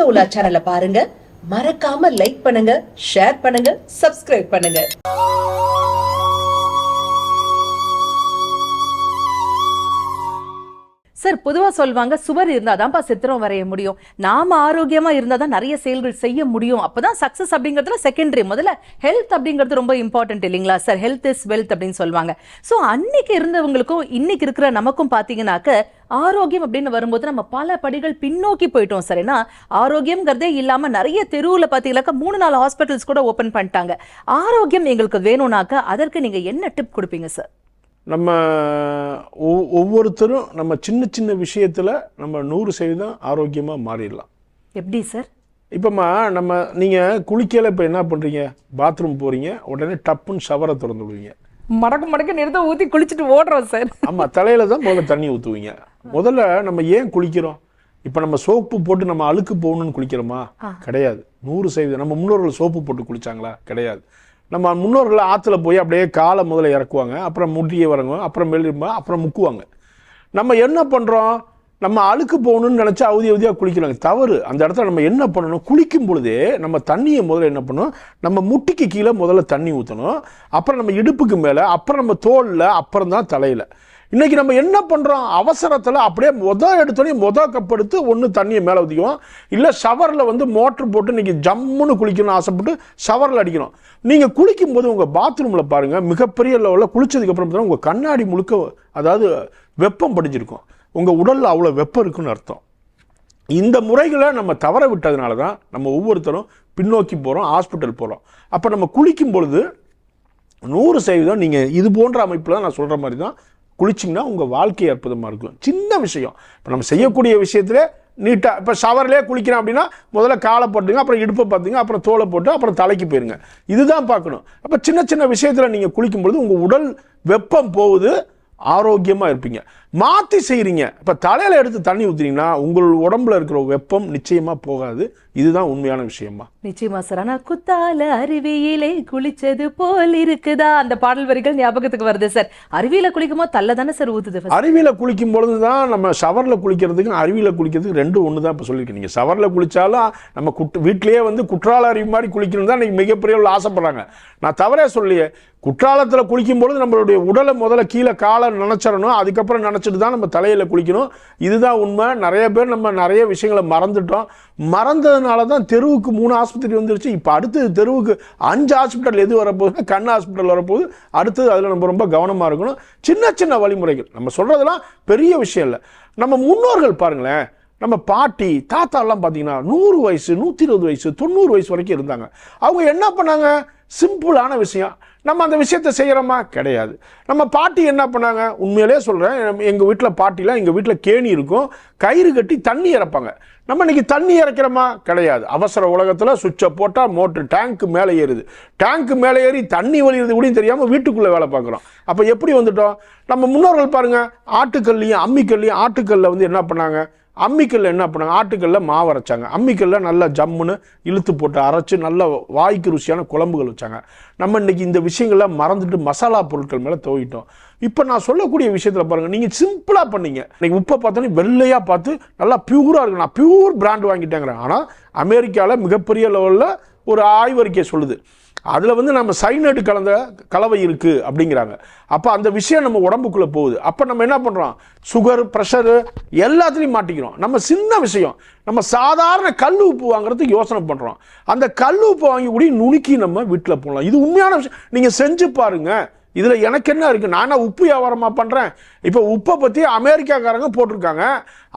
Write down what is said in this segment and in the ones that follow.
எங்க உலா சேனலை பாருங்க. மறக்காம லைக் பண்ணுங்க ஷேர் பண்ணுங்க சப்ஸ்கிரைப் பண்ணுங்க. சார் பொதுவா சொல்லுவாங்க சுவர் இருந்தாதான்ப்பா சித்திரம் வரைய முடியும். நாம ஆரோக்கியமா இருந்தாதான் நிறைய செயல்கள் செய்ய முடியும். அப்பதான் சக்சஸ் அப்படிங்கிறதுல செகண்டரி முதல்ல ஹெல்த் அப்படிங்கிறது ரொம்ப இம்பார்ட்டன்ட் இல்லைங்களா? சார் ஹெல்த் இஸ் வெல்த் அப்படின்னு சொல்லுவாங்க சோ அன்னைக்கு இருந்தவங்களுக்கும் இன்னைக்கு இருக்கிற நமக்கும் பாத்தீங்கன்னாக்க ஆரோக்கியம் அப்படின்னு வரும்போது நம்ம பல படிகள் பின்னோக்கி போயிட்டோம் சார். ஏன்னா ஆரோக்கியம்ங்கிறதே இல்லாம நிறைய தெருவுல பாத்தீங்கன்னாக்கா மூணு நாலு ஹாஸ்பிட்டல்ஸ் கூட ஓபன் பண்ணிட்டாங்க. ஆரோக்கியம் எங்களுக்கு வேணும்னாக்க அதற்கு நீங்க என்ன டிப் கொடுப்பீங்க சார்? நம்ம ஒவ்- ஒவ்வொருத்தரும் நம்ம சின்ன சின்ன விஷயத்தில் நம்ம நூறு சதவீதம் ஆரோக்கியமாக மாறிடலாம். எப்படி சார்? இப்போம்மா நம்ம நீங்கள் குளிக்கல இப்போ என்ன பண்ணுறீங்க பாத்ரூம் போகிறீங்க உடனே டப்புன்னு ஷவரை திறந்து விடுவீங்க. மடக்கு மடக்கு நிறுத்த ஊத்தி குளிச்சுட்டு ஓடுறோம் சார். ஆமாம் தலையில தான் முதல்ல தண்ணி ஊற்றுவீங்க முதல்ல நம்ம ஏன் குளிக்கிறோம்? இப்போ நம்ம சோப்பு போட்டு நம்ம அழுக்கு போகணும்னு குளிக்கிறோமா? கிடையாது. நூறு சதவீதம். நம்ம முன்னோர்கள் சோப்பு போட்டு குளிச்சாங்களா? கிடையாது. நம்ம முன்னோர்கள் ஆற்றுல போய் அப்படியே காலை முதல்ல இறக்குவாங்க அப்புறம் முடியை வரங்குவாங்க அப்புறம் மெல்லிரும்பா அப்புறம் முக்குவாங்க. நம்ம என்ன பண்ணுறோம் நம்ம அழுக்கு போகணும்னு நினச்சா அவதி அவதியாக குளிக்கிறாங்க. தவறு. அந்த இடத்துல நம்ம என்ன பண்ணணும்? குளிக்கும் பொழுதே நம்ம தண்ணியை முதல்ல என்ன பண்ணணும்? நம்ம முட்டிக்கு கீழே முதல்ல தண்ணி ஊற்றணும் அப்புறம் நம்ம இடுப்புக்கு மேலே அப்புறம் நம்ம தோலில் அப்புறம் தான் தலையில். இன்றைக்கி நம்ம என்ன பண்ணுறோம் அவசரத்தில் அப்படியே மொத எடுத்தோடனே மொதல் கப் எடுத்து ஒன்று தண்ணியை மேலே ஊற்றிக்குவோம் இல்லை ஷவரில் வந்து மோட்ரு போட்டு இன்றைக்கி ஜம்முன்னு குளிக்கணும்னு ஆசைப்பட்டு ஷவரில் அடிக்கணும். நீங்கள் குளிக்கும்போது உங்கள் பாத்ரூமில் பாருங்கள் மிகப்பெரிய லெவலில் குளிச்சதுக்கப்புறம் பார்த்தீங்கன்னா உங்கள் கண்ணாடி முழுக்க அதாவது வெப்பம் படிஞ்சிருக்கும். உங்கள் உடலில் அவ்வளோ வெப்பம் இருக்குன்னு அர்த்தம். இந்த முறைகளை நம்ம தவற விட்டதுனால தான் நம்ம ஒவ்வொருத்தரும் பின்னோக்கி போகிறோம் ஹாஸ்பிட்டல் போகிறோம் அப்போ நம்ம குளிக்கும் பொழுது நூறு சதவீதம் நீங்கள் இது போன்ற அமைப்பில் நான் சொல்கிற மாதிரி தான் குளிச்சிங்கன்னா உங்கள் வாழ்க்கை அற்புதமாக இருக்கும். சின்ன விஷயம். இப்போ நம்ம செய்யக்கூடிய விஷயத்தில் நீட்டாக இப்போ ஷவர்லேயே குளிக்கிறோம் அப்படின்னா முதல்ல காலை போட்டுங்க அப்புறம் இடுப்பை பார்த்துங்க அப்புறம் தோலை போட்டு அப்புறம் தலைக்கு போயிருங்க. இதுதான் பார்க்கணும். அப்போ சின்ன சின்ன விஷயத்தில் நீங்கள் குளிக்கும்பொழுது உங்கள் உடல் வெப்பம் போகுது ஆரோக்கியமாக இருப்பீங்க. மாற்றி செய்கிறீங்க இப்போ தலையில் எடுத்து தண்ணி ஊற்றுனீங்கன்னா உங்கள் உடம்புல இருக்கிற வெப்பம் நிச்சயமாக போகாது. இதுதான் உண்மையான விஷயமா? நிச்சயமா சார். ஆனா குத்தால அருவியிலே குளிச்சது போல் இருக்குதா? அந்த பாடல் வரிகள் ஞாபகத்துக்கு வருது சார். அருவியில குளிக்குமோ தள்ள தானே சார் first? அருவியில் குளிக்கும் பொழுது தான் நம்ம ஷவரில் குளிக்கிறதுக்கும் அருவியில் குளிக்கிறதுக்கு ரெண்டும் ஒன்று தான் இப்போ சொல்லியிருக்கேன் நீங்கள் ஷவரில் குளிச்சாலும் நம்ம குட் வீட்டிலேயே வந்து குற்றால அருவி மாதிரி குளிக்கணும் தான் இன்றைக்கி மிகப்பெரிய ஆசைப்படுறாங்க. நான் தவறே சொல்லியே குற்றாலத்தில் குளிக்கும் பொழுது நம்மளுடைய உடலை முதல்ல கீழே காலை நினச்சிடணும். அதுக்கப்புறம் நினச்சிட்டு தான் நம்ம தலையில் குளிக்கணும். இதுதான் உண்மை. நிறைய பேர் நம்ம நிறைய விஷயங்களை மறந்துட்டோம். மறந்ததுனால தான் தெருவுக்கு மூணு ஆஸ்பத்திரி வந்துருச்சு. இப்போ அடுத்தது தெருவுக்கு அஞ்சு ஹாஸ்பிட்டல் எது வரப்போகுது கண் ஹாஸ்பிட்டல் வரப்போகுது. அடுத்தது அதில் நம்ம ரொம்ப கவனமாக இருக்கணும். சின்ன சின்ன வழிமுறைகள். நம்ம சொல்கிறதெல்லாம் பெரிய விஷயம் இல்லை. நம்ம முன்னோர்கள் பாருங்களேன். நம்ம பாட்டி தாத்தாலாம் பார்த்தீங்கன்னா நூறு வயசு நூற்றி இருபது வயசு தொண்ணூறு வயசு வரைக்கும் இருந்தாங்க. அவங்க என்ன பண்ணாங்க? சிம்பிளான விஷயம். நம்ம அந்த விஷயத்தை செய்கிறோமா கிடையாது. நம்ம பாட்டி என்ன பண்ணாங்க? உண்மையிலே சொல்கிறேன் எங்கள் வீட்டில் பாட்டிலாம் எங்கள் வீட்டில் கேணி இருக்கும். கயிறு கட்டி தண்ணி இறப்பாங்க. நம்ம இன்னைக்கு தண்ணி இறக்கிறோமா? கிடையாது. அவசர உலகத்தில் சுவிட்சை போட்டால் மோட்ரு டேங்க்கு மேலே ஏறுது. டேங்க்கு மேலே ஏறி தண்ணி வழியிறது கூட தெரியாமல் வீட்டுக்குள்ளே வேலை பார்க்குறோம். அப்போ எப்படி வந்துட்டோம்? நம்ம முன்னோர்கள் பாருங்கள் ஆட்டுக்கல்லையும் அம்மிக்கல்லையும் ஆட்டுக்கல்லில் வந்து என்ன பண்ணாங்க? அம்மிக்கல்ல என்ன பண்ணாங்க ஆட்டுக்கல்ல மாவு அரைச்சாங்க. அம்மிக்கல்ல நல்லா ஜம்முன்னு இழுத்து போட்டு அரைச்சி நல்ல வாய்க்கு ருசியான குழம்புகள் வச்சாங்க. நம்ம இன்னைக்கு இந்த விஷயங்கள்லாம் மறந்துட்டு மசாலா பொருட்கள் மேலே தோயிட்டோம். இப்போ நான் சொல்லக்கூடிய விஷயத்தில் பாருங்கள் நீங்கள் சிம்பிளாக பண்ணீங்க. இன்னைக்கு உப்பை பார்த்தோன்னே வெள்ளையாக பார்த்து நல்லா பியூராக இருக்கு. நான் பியூர் பிராண்ட் வாங்கிட்டேங்கிறேன். ஆனால் அமெரிக்காவில் மிகப்பெரிய லெவலில் ஒரு ஆய்வறிக்கை சொல்லுது. அதில் வந்து நம்ம சைனடு கலந்த கலவை இருக்குது அப்படிங்கிறாங்க. அப்போ அந்த விஷயம் நம்ம உடம்புக்குள்ளே போகுது. அப்போ நம்ம என்ன பண்ணுறோம் சுகர் ப்ரெஷரு எல்லாத்துலேயும் மாட்டிக்கிறோம். நம்ம சின்ன விஷயம். நம்ம சாதாரண கல் உப்பு வாங்குறதுக்கு யோசனை பண்ணுறோம் அந்த கல் உப்பு வாங்கி கூட நுணுக்கி நம்ம வீட்டில் போடலாம். இது உண்மையான விஷயம். நீங்கள் செஞ்சு பாருங்கள் இதில் எனக்கு என்ன இருக்குது நானே உப்பு வியாபாரமாக பண்ணுறேன் இப்போ உப்பை பற்றி அமெரிக்காக்காரங்க போட்டிருக்காங்க.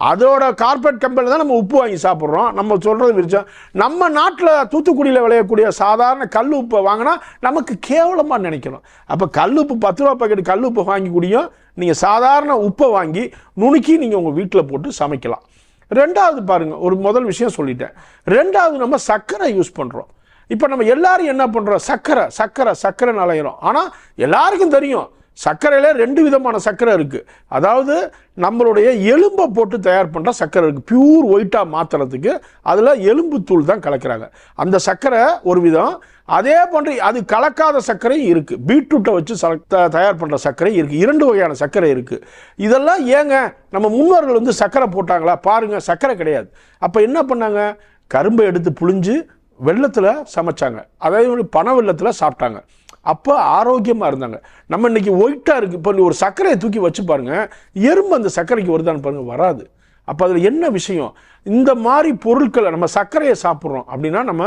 அதோட கார்பரேட் கம்பெனியில் தான் நம்ம உப்பு வாங்கி சாப்பிட்றோம். நம்ம சொல்கிறது விரிச்சோம் நம்ம நாட்டில் தூத்துக்குடியில் விளையக்கூடிய சாதாரண கல் உப்பை வாங்கினா நமக்கு கேவலமாக நினைக்கிறோம் அப்போ கல் உப்பு பத்து ரூபா பாக்கெட் கல் உப்பு வாங்கி குடியும். நீங்கள் சாதாரண உப்பை வாங்கி நுணுக்கி நீங்கள் உங்கள் வீட்டில் போட்டு சமைக்கலாம். ரெண்டாவது பாருங்கள் ஒரு முதல் விஷயம் சொல்லிட்டேன். ரெண்டாவது நம்ம சர்க்கரை யூஸ் பண்ணுறோம் இப்போ நம்ம எல்லாரும் என்ன பண்ணுறோம் சர்க்கரை சர்க்கரை சர்க்கரை அலையிறோம். ஆனால் எல்லாருக்கும் தெரியும். சர்க்கரையில ரெண்டு விதமான சர்க்கரை இருக்குது அதாவது நம்மளுடைய எலும்பை போட்டு தயார் பண்ணுற சர்க்கரை இருக்குது பியூர் ஒயிட்டாக மாற்றுறதுக்கு அதில் எலும்பு தூள் தான் கலக்கிறாங்க. அந்த சர்க்கரை ஒரு விதம். அதே போன்று அது கலக்காத சர்க்கரையும் இருக்குது பீட்ரூட்டை வச்சு ச- தயார் பண்ணுற சர்க்கரையும் இருக்குது இரண்டு வகையான சர்க்கரை இருக்குது இதெல்லாம் ஏங்க? நம்ம முன்னோர்கள் வந்து சர்க்கரை போட்டாங்களா? பாருங்கள் சர்க்கரை கிடையாது. அப்போ என்ன பண்ணாங்க? கரும்பை எடுத்து புழிஞ்சு வெள்ளத்தில் சமைச்சாங்க. அதாவது பனை வெள்ளத்தில் சாப்பிட்டாங்க. அப்போ ஆரோக்கியமாக இருந்தாங்க. நம்ம இன்னைக்கு ஒயிட்டாக இருக்குது இப்போ ஒரு சர்க்கரையை தூக்கி வச்சு பாருங்கள் எறும்பு அந்த சர்க்கரைக்கு வருதான்னு பாருங்கள் வராது. அப்போ அதில் என்ன விஷயம்? இந்த மாதிரி பொருட்களை நம்ம சர்க்கரையை சாப்பிட்றோம் அப்படின்னா நம்ம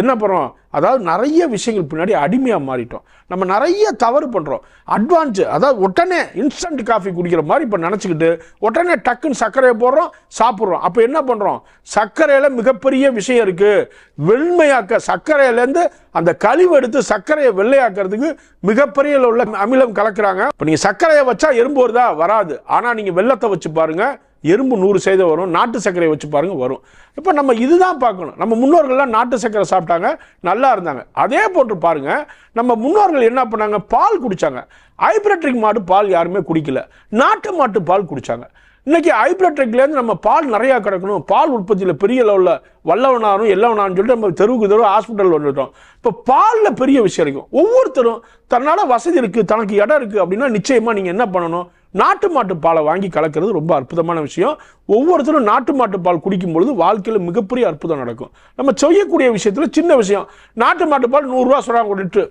என்ன பண்ணுறோம்? அதாவது நிறைய விஷயங்கள் பின்னாடி அடிமையாக மாறிட்டோம். நம்ம நிறைய தவறு பண்ணுறோம். அட்வான்ஸு அதாவது உடனே இன்ஸ்டன்ட் காஃபி குடிக்கிற மாதிரி இப்போ நினச்சிக்கிட்டு உடனே டக்குன்னு சர்க்கரையை போடுறோம் சாப்பிட்றோம். அப்போ என்ன பண்ணுறோம்? சர்க்கரையில் மிகப்பெரிய விஷயம் இருக்குது வெண்மையாக்க சர்க்கரையிலேருந்து அந்த கழிவு எடுத்து சர்க்கரையை வெள்ளையாக்கிறதுக்கு மிகப்பெரிய உள்ள அமிலம் கலக்குறாங்க. இப்போ நீங்கள் சர்க்கரையை வச்சா எறும்பு வருதா? வராது. ஆனால் நீங்கள் வெள்ளத்தை வச்சு பாருங்கள் எறும்பு நூறு சதவீதம் வரும் நாட்டு சர்க்கரை வச்சு பாருங்கள் வரும். இப்போ நம்ம இதுதான் பார்க்கணும். நம்ம முன்னோர்கள்லாம் நாட்டு சர்க்கரை சாப்பிட்டாங்க நல்லா இருந்தாங்க. அதே போன்று பாருங்கள் நம்ம முன்னோர்கள் என்ன பண்ணாங்க? பால் குடித்தாங்க ஹைப்ரட்ரிக் மாடு பால் யாருமே குடிக்கல. நாட்டு மாட்டு பால் குடித்தாங்க இன்னைக்கு ஹைப்ரட்ரிக்லேருந்து நம்ம பால் நிறையா கிடக்கணும். பால் உற்பத்தியில் பெரிய லெவலில் வல்லவனாரும் எல்லவனாரும் சொல்லிட்டு நம்ம தெருவுக்கு தெருவு ஹாஸ்பிட்டல் வந்துட்டோம். இப்போ பாலில் பெரிய விஷயம் இருக்கும் ஒவ்வொருத்தரும் தன்னால் வசதி இருக்குது தனக்கு இடம் இருக்குது அப்படின்னா நிச்சயமாக நீங்கள் என்ன பண்ணணும்? நாட்டு மாட்டு பாலை வாங்கி கலக்கிறது ரொம்ப அற்புதமான விஷயம். ஒவ்வொருத்தரும் நாட்டு மாட்டு பால் குடிக்கும் பொழுது வாழ்க்கையில் மிகப்பெரிய அற்புதம் நடக்கும். நம்ம செய்யக்கூடிய விஷயத்தில் சின்ன விஷயம். நாட்டு மாட்டு பால் நூறுரூவா சொல்கிறாங்க ஒரு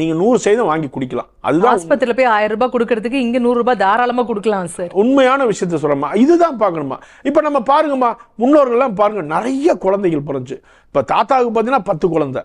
நீங்கள் நூறு சதவீதம் வாங்கி குடிக்கலாம். அதுதான் ஆஸ்பத்திரியில போய் ஆயிரம் ரூபாய் கொடுக்கறதுக்கு இங்க நூறு ரூபாய் தாராளமா கொடுக்கலாம் சார். உண்மையான விஷயத்த சொல்றோம்மா. இதுதான் பார்க்கணுமா? இப்போ நம்ம பாருங்கம்மா முன்னோர்கள்லாம் பாருங்க நிறைய குழந்தைகள் பிறந்துச்சு. இப்போ தாத்தாவுக்கு பார்த்தீங்கன்னா பத்து குழந்தை.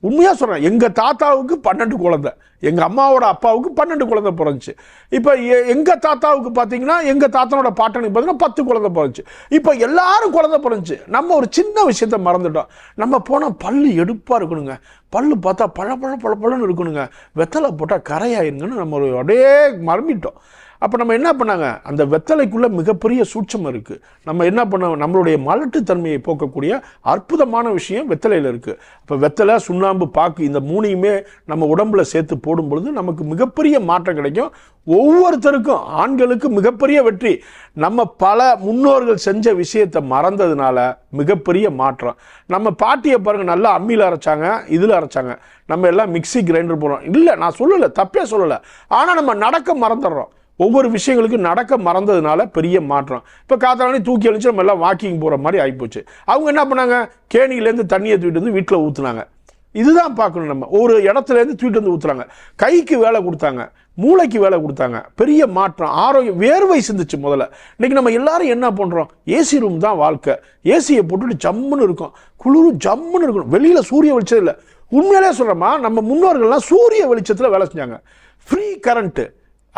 உண்மையாக சொல்கிறேன் எங்கள் தாத்தாவுக்கு பன்னெண்டு குழந்தை. எங்கள் அம்மாவோட அப்பாவுக்கு பன்னெண்டு குழந்தை பிறந்துச்சு. இப்போ எங்கள் தாத்தாவுக்கு பார்த்தீங்கன்னா எங்கள் தாத்தனோட பாட்டனுக்கு பார்த்தீங்கன்னா பத்து குழந்தை பிறந்துச்சு. இப்போ எல்லாரும் குழந்தை பிறந்துச்சு. நம்ம ஒரு சின்ன விஷயத்த மறந்துட்டோம். நம்ம போனால் பல்லு எடுப்பாக இருக்கணுங்க. பல்லு பார்த்தா பழ பழ பழ பழன்னு இருக்கணுங்க. வெத்தலை போட்டால் கரையாயிருங்கன்னு நம்ம ஒரு அப்படியே மறந்துட்டோம். அப்போ நம்ம என்ன பண்ணாங்க? அந்த வெத்தலைக்குள்ளே மிகப்பெரிய சூட்சம் இருக்குது நம்ம என்ன பண்ண நம்மளுடைய மலட்டுத்தன்மையை போக்கக்கூடிய அற்புதமான விஷயம் வெத்தலையில் இருக்குது இப்போ வெத்தலை சுண்ணாம்பு பாக்கு இந்த மூணையுமே நம்ம உடம்புல சேர்த்து போடும் பொழுது நமக்கு மிகப்பெரிய மாற்றம் கிடைக்கும். ஒவ்வொருத்தருக்கும் ஆண்களுக்கு மிகப்பெரிய வெற்றி. நம்ம பல முன்னோர்கள் செஞ்ச விஷயத்தை மறந்ததுனால மிகப்பெரிய மாற்றம். நம்ம பாட்டியை பாருங்கள் நல்லா அம்மியில் அரைச்சாங்க இதில் அரைச்சாங்க. நம்ம எல்லாம் மிக்ஸி கிரைண்டர் போடுறோம். இல்லை நான் சொல்லலை தப்பே சொல்லலை. ஆனால் நம்ம நடக்க மறந்துடுறோம். ஒவ்வொரு விஷயங்களுக்கும் நடக்க மறந்ததுனால பெரிய மாற்றம். இப்போ காத்தாலே தூக்கி அழிச்சு நம்ம எல்லாம் வாக்கிங் போகிற மாதிரி ஆகிப்போச்சு அவங்க என்ன பண்ணாங்க? கேணியிலேருந்து தண்ணியை தூக்கிட்டு வந்து வீட்டில் ஊற்றுனாங்க இதுதான் பார்க்கணும் நம்ம. ஒரு இடத்துலேருந்து தூக்கிட்டு வந்து ஊற்றுறாங்க கைக்கு வேலை கொடுத்தாங்க. மூளைக்கு வேலை கொடுத்தாங்க. பெரிய மாற்றம். ஆரோக்கியம் வேர்வை சிந்துச்சு முதல்ல. இன்றைக்கி நம்ம எல்லாரும் என்ன பண்ணுறோம் ஏசி ரூம் தான் வாழ்க்கை. ஏசியை போட்டுட்டு ஜம்முன்னு இருக்கும். குளிரும் ஜம்முன்னு இருக்கணும். வெளியில் சூரிய வெளிச்சம் இல்லை. உண்மையிலே சொல்கிறோமா நம்ம முன்னோர்கள்லாம் சூரிய வெளிச்சத்தில் வேலை செஞ்சாங்க. ஃப்ரீ கரண்ட்டு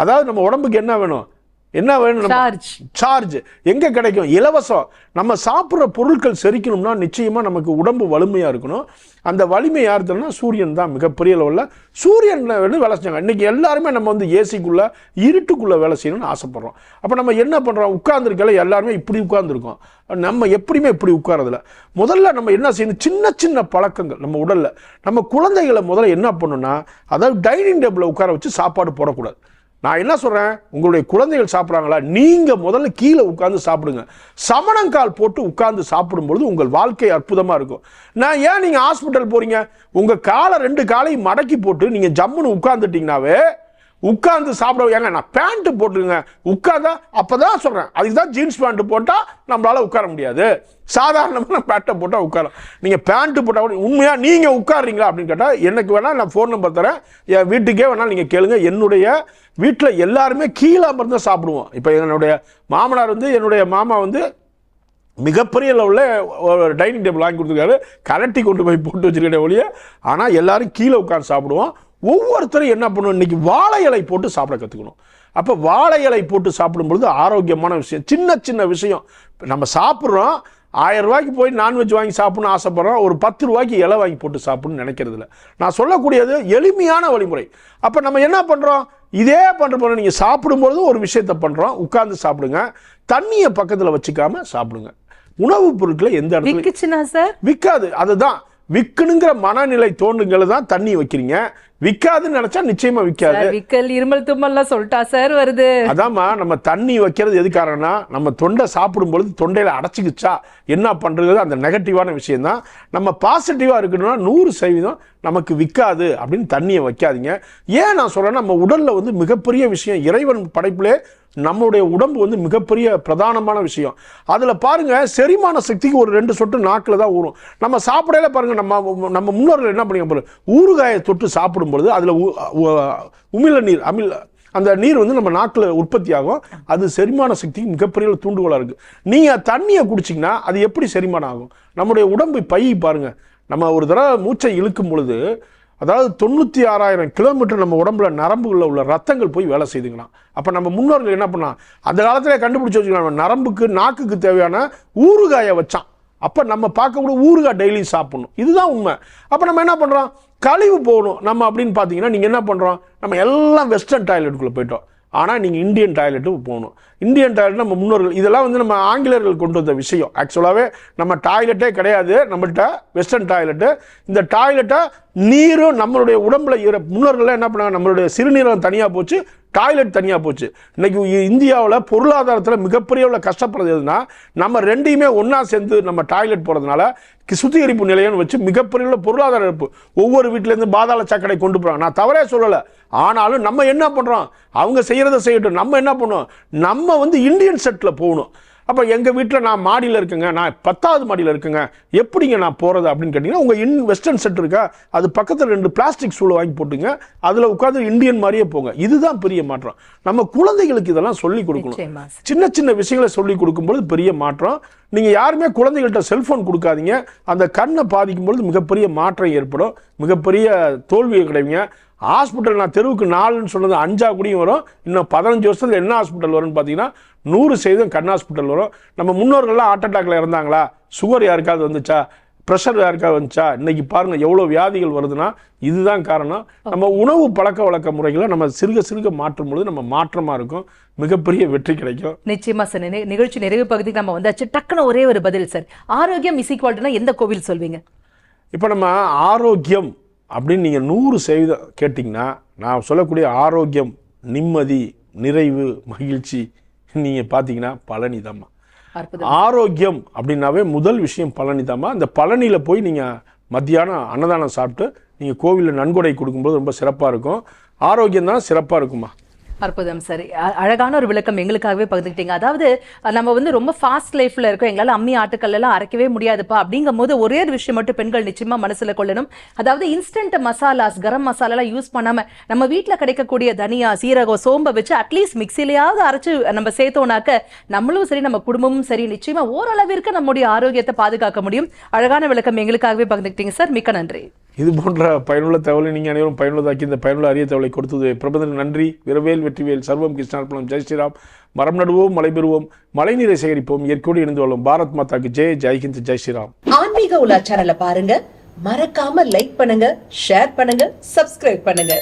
அதாவது நம்ம உடம்புக்கு என்ன வேணும்? என்ன வேணும் சார்ஜ் சார்ஜ் எங்க கிடைக்கும்? இலவசம். நம்ம சாப்பிட்ற பொருட்கள் செரிக்கணும்னா நிச்சயமா நமக்கு உடம்பு வலிமையா இருக்கணும். அந்த வலிமை யார் தரணும்னா சூரியன் தான் மிகப்பெரிய லெவலில். சூரியன் வந்து வேலை செஞ்சாங்க. இன்னைக்கு எல்லாருமே நம்ம வந்து ஏசிக்குள்ள இருட்டுக்குள்ள வேலை செய்யணும்னு ஆசைப்படுறோம். அப்போ நம்ம என்ன பண்றோம்? உட்கார்ந்துருக்கல எல்லாருமே இப்படி உட்கார்ந்துருக்கோம். நம்ம எப்படியுமே இப்படி உட்காரதில்ல. முதல்ல நம்ம என்ன செய்யணும்? சின்ன சின்ன பழக்கங்கள் நம்ம உடல்ல. நம்ம குழந்தைகளை முதல்ல என்ன பண்ணணும்னா அதாவது டைனிங் டேபிளில் உட்கார வச்சு சாப்பாடு போடக்கூடாது. நான் என்ன சொல்கிறேன் உங்களுடைய குழந்தைகள் சாப்பிட்றாங்களா? நீங்கள் முதல்ல கீழே உட்காந்து சாப்பிடுங்க. சமணங்கால் போட்டு உட்காந்து சாப்பிடும்பொழுது உங்கள் வாழ்க்கை அற்புதமாக இருக்கும். நான் ஏன் நீங்கள் ஹாஸ்பிட்டல் போகிறீங்க உங்கள் காலை ரெண்டு காலையும் மடக்கி போட்டு நீங்கள் ஜம்முன்னு உட்காந்துட்டிங்கனாவே உட்காந்து சாப்பிட ஏங்க நான் பேண்ட்டு போட்டுருங்க. உட்காந்தா அப்போ தான் சொல்கிறேன் அதுக்கு தான் ஜீன்ஸ் பேண்ட்டு போட்டால் நம்மளால் உட்கார முடியாது. சாதாரணமாக நான் பேண்ட்டை போட்டால் உட்காரம். நீங்கள் பேண்ட்டு போட்டால் கூட உண்மையாக நீங்கள் உட்காருறீங்களா அப்படின்னு கேட்டால் எனக்கு வேணால் நான் ஃபோன் நம்பர் தரேன். என் வீட்டுக்கே வேணால் நீங்கள் கேளுங்க. என்னுடைய வீட்டில் எல்லாருமே கீழே அமர்ந்து தான் சாப்பிடுவோம். இப்போ என்னுடைய மாமனார் வந்து என்னுடைய மாமா வந்து மிகப்பெரிய லெவலில் ஒரு டைனிங் டேபிள் வாங்கி கொடுத்துருக்காரு. கரட்டி கொண்டு போய் போட்டு வச்சுருக்கிற ஒழிய ஆனால் எல்லோரும் கீழே உட்காந்து சாப்பிடுவோம். ஒவ்வொருத்தரும் என்ன பண்ணணும்? இன்னைக்கு வாழை இலை போட்டு சாப்பிட கற்றுக்கணும் அப்போ வாழை இலை போட்டு சாப்பிடும் பொழுது ஆரோக்கியமான விஷயம். சின்ன சின்ன விஷயம். நம்ம சாப்பிட்றோம். ஆயிரம் ரூபாய்க்கு போய் நான்வெஜ் வாங்கி சாப்பிடணும்னு ஆசைப்படுறோம். ஒரு பத்து ரூபாய்க்கு இலை வாங்கி போட்டு சாப்பிடணும்னு நினைக்கிறது இல்லை. நான் சொல்லக்கூடியது எளிமையான வழிமுறை. அப்போ நம்ம என்ன பண்ணுறோம் இதே பண்ணுற போல நீங்கள் சாப்பிடும்பொழுது ஒரு விஷயத்த பண்ணுறோம் உட்கார்ந்து சாப்பிடுங்க. தண்ணியை பக்கத்தில் வச்சுக்காம சாப்பிடுங்க. உணவுப் பொருட்களை எந்த இடத்துல விற்காது அதுதான். விற்கணுங்கிற மனநிலை தோண்டுங்களை தான் தண்ணி வைக்கிறீங்க. விற்காதுன்னு நினைச்சா நிச்சயமா விற்காது விக்கல் இருமல் தும்மல்லாம் சொல்லிட்டா சார் வருது. அதாம்மா நம்ம தண்ணி வைக்கிறது எது காரணம்னா நம்ம தொண்டை சாப்பிடும் பொழுது தொண்டையில அடைச்சிக்கிச்சா என்ன பண்றது அந்த நெகட்டிவான விஷயம் தான் நம்ம பாசிட்டிவா இருக்கணும்னா நூறு சதவீதம் நமக்கு விற்காது அப்படின்னு தண்ணியை வைக்காதீங்க. ஏன் நான் சொல்றேன்னா நம்ம உடல்ல வந்து மிகப்பெரிய விஷயம் இறைவன் படைப்பிலே நம்மளுடைய உடம்பு வந்து மிகப்பெரிய பிரதானமான விஷயம். அதில் பாருங்கள் செரிமான சக்திக்கு ஒரு ரெண்டு சொட்டு நாக்கில் தான் ஊறும். நம்ம சாப்பிடையில பாருங்கள் நம்ம நம்ம முன்னோர்கள் என்ன பண்ணி பாருங்க ஊறுகாயை தொட்டு சாப்பிடும் பொழுது அதில் உமிழ நீர் அமிழ் அந்த நீர் வந்து நம்ம நாக்கில் உற்பத்தி ஆகும். அது செரிமான சக்திக்கு மிகப்பெரிய தூண்டுகோலாக இருக்குது நீங்கள் தண்ணியை குடிச்சிங்கன்னா அது எப்படி செரிமானம் ஆகும்? நம்முடைய உடம்பு பை பாருங்க. நம்ம ஒரு தடவை மூச்சை இழுக்கும் பொழுது அதாவது தொண்ணூற்றி ஆறாயிரம் கிலோமீட்டர் நம்ம உடம்புல நரம்புகளில் உள்ள ரத்தங்கள் போய் வேலை செய்துங்களாம். அப்போ நம்ம முன்னோர்கள் என்ன பண்ணலாம்? அந்த காலத்தில் கண்டுபிடிச்சி வச்சுக்கலாம் நரம்புக்கு நாக்குக்கு தேவையான ஊறுகாயை வச்சான். அப்போ நம்ம பார்க்கக்கூடிய ஊறுகாய் டெய்லி சாப்பிடணும். இதுதான் உண்மை. அப்போ நம்ம என்ன பண்ணுறோம் கழிவு போகணும். நம்ம அப்படின்னு பார்த்தீங்கன்னா நீங்கள் என்ன பண்ணுறோம் நம்ம எல்லாம் வெஸ்டர்ன் டாய்லெட்டுக்குள்ளே போயிட்டோம். ஆனால் நீங்கள் இந்தியன் டாய்லெட்டுக்கு போகணும். இந்தியன் டாய்லெட் நம்ம முன்னோர்கள் இதெல்லாம் வந்து நம்ம ஆங்கிலேயர்கள் கொண்டு வந்த விஷயம். ஆக்சுவலாகவே நம்ம டாய்லெட்டே கிடையாது. நம்மள்கிட்ட வெஸ்டர்ன் டாய்லெட்டு. இந்த டாய்லெட்டை நீரும் நம்மளுடைய உடம்புல இர முன்னோர்கள்லாம் என்ன பண்ணாங்க? நம்மளுடைய சிறுநீரகம் தனியாக போச்சு. டாய்லெட் தனியாக போச்சு. இன்றைக்கி இந்தியாவில் பொருளாதாரத்தில் மிகப்பெரிய உள்ள கஷ்டப்படுறது எதுனா நம்ம ரெண்டையுமே ஒன்றா சேர்ந்து நம்ம டாய்லெட் போகிறதுனால சுத்திகரிப்பு நிலையம்னு வச்சு மிகப்பெரிய உள்ள பொருளாதார இழப்பு. ஒவ்வொரு வீட்டிலேருந்து பாதாள சாக்கடை கொண்டு போகிறாங்க நான் தவறே சொல்லலை. ஆனாலும் நம்ம என்ன பண்ணுறோம் அவங்க செய்கிறத செய்யட்டும். நம்ம என்ன பண்ணுவோம்? நம்ம வந்து இந்தியன் செட்டில் போகணும். அப்போ எங்கள் வீட்டில் நான் மாடியில் இருக்குங்க நான் பத்தாவது மாடியில் இருக்குங்க. எப்படிங்க நான் போகிறது அப்படின்னு கேட்டிங்கன்னா உங்கள் இன் வெஸ்டர்ன் செட் இருக்கா? அது பக்கத்தில் ரெண்டு பிளாஸ்டிக் சூளை வாங்கி போட்டுங்க. அதில் உட்காந்து இந்தியன் மாதிரியே போங்க. இதுதான் பெரிய மாற்றம். நம்ம குழந்தைகளுக்கு இதெல்லாம் சொல்லி கொடுக்கணும். சின்ன சின்ன விஷயங்களை சொல்லி கொடுக்கும்பொழுது பெரிய மாற்றம். நீங்கள் யாருமே குழந்தைகள்கிட்ட செல்ஃபோன் கொடுக்காதீங்க. அந்த கண்ணை பாதிக்கும் பொழுது மிகப்பெரிய மாற்றம் ஏற்படும். மிகப்பெரிய தோல்வியை கிடைவீங்க ஹாஸ்பிட்டல் நான் தெருவுக்கு நாலுன்னு சொன்னது அஞ்சா கூடியும் வரும். இன்னும் பதினஞ்சு வருஷத்துல என்ன ஹாஸ்பிட்டல் வரும்னு பார்த்தீங்கன்னா நூறு சதவீதம் கண் ஹாஸ்பிட்டல் வரும். நம்ம முன்னோர்கள்லாம் ஹார்ட் அட்டாக்ல இறந்தாங்களா? சுகர் யாருக்காவது வந்துச்சா? ப்ரெஷர் யாருக்காவது வந்துச்சா? இன்னைக்கு பாருங்க எவ்வளோ வியாதிகள் வருதுன்னா இதுதான் காரணம். நம்ம உணவு பழக்க வழக்க முறைகளை நம்ம சிறுக சிறுக மாற்றும் பொழுது நம்ம மாற்றமாக இருக்கும். மிகப்பெரிய வெற்றி கிடைக்கும். நிச்சயமா சார். நிகழ்ச்சி நிறைவு பகுதிக்கு நம்ம வந்தாச்சு. டக்குன்னு ஒரே ஒரு பதில் சார். ஆரோக்கியம் இஸ் ஈக்குவல்ட்டுனா எந்த கோவில் சொல்வீங்க? இப்போ நம்ம ஆரோக்கியம் அப்படின்னு நீங்கள் நூறு சதவீதம் கேட்டிங்கன்னா நான் சொல்லக்கூடிய ஆரோக்கியம் நிம்மதி நிறைவு மகிழ்ச்சி நீங்கள் பார்த்தீங்கன்னா பழனி அற்புதம். ஆரோக்கியம் அப்படின்னாவே முதல் விஷயம் பழனி அந்த பழனியில் போய் நீங்கள் மத்தியானம் அன்னதானம் சாப்பிட்டு நீங்கள் கோவிலில் நன்கொடை கொடுக்கும்போது ரொம்ப சிறப்பாக இருக்கும். ஆரோக்கியம் தான் சிறப்பாக இருக்குமா அற்புதம் சரி. அழகான ஒரு விளக்கம் எங்களுக்காகவே பகிர்ந்துக்கிட்டீங்க. அதாவது நம்ம வந்து ரொம்ப ஃபாஸ்ட் லைஃப்ல இருக்கோம். எங்களால் அம்மி ஆட்டுக்கல் எல்லாம் அரைக்கவே முடியாதுப்பா. அப்படிங்கும் போது ஒரே ஒரு விஷயம் மட்டும் பெண்கள் நிச்சயமா மனசுல கொள்ளணும். அதாவது இன்ஸ்டன்ட் மசாலாஸ் கரம் மசாலாலாம் யூஸ் பண்ணாம நம்ம வீட்டில் கிடைக்கக்கூடிய தனியா சீரகம் சோம்பை வச்சு அட்லீஸ்ட் மிக்சிலையாவது அரைச்சு நம்ம சேர்த்தோம்னாக்க நம்மளும் சரி நம்ம குடும்பமும் சரி நிச்சயமா ஓரளவிற்கு நம்முடைய ஆரோக்கியத்தை பாதுகாக்க முடியும். அழகான விளக்கம் எங்களுக்காகவே பகிர்ந்துக்கிட்டீங்க சார். மிக்க நன்றி. இது போன்ற பயனுள்ள தகவலை நீங்கள் அனைவரும் பயனுள்ளதாக்கி இந்த பயனுள்ள அரிய தகவலை கொடுத்தது. பிரபந்தனுக்கு நன்றி. விரவேல் வெற்றிவேல் சர்வம் கிருஷ்ணார்பணம். ஜெய் ஸ்ரீராம். மரம் நடுவோம் மழை பெறுவோம். மழை நீரை சேகரிப்போம். இயற்கையோடு இணைந்து வாழும் பாரத் மாதாக்கு ஜெய். ஜெய்ஹிந்த் ஜெய் ஸ்ரீராம். ஆன்மீக உலா சேனலை பாருங்க. மறக்காம லைக் பண்ணுங்க ஷேர் பண்ணுங்க சப்ஸ்கிரைப் பண்ணுங்க.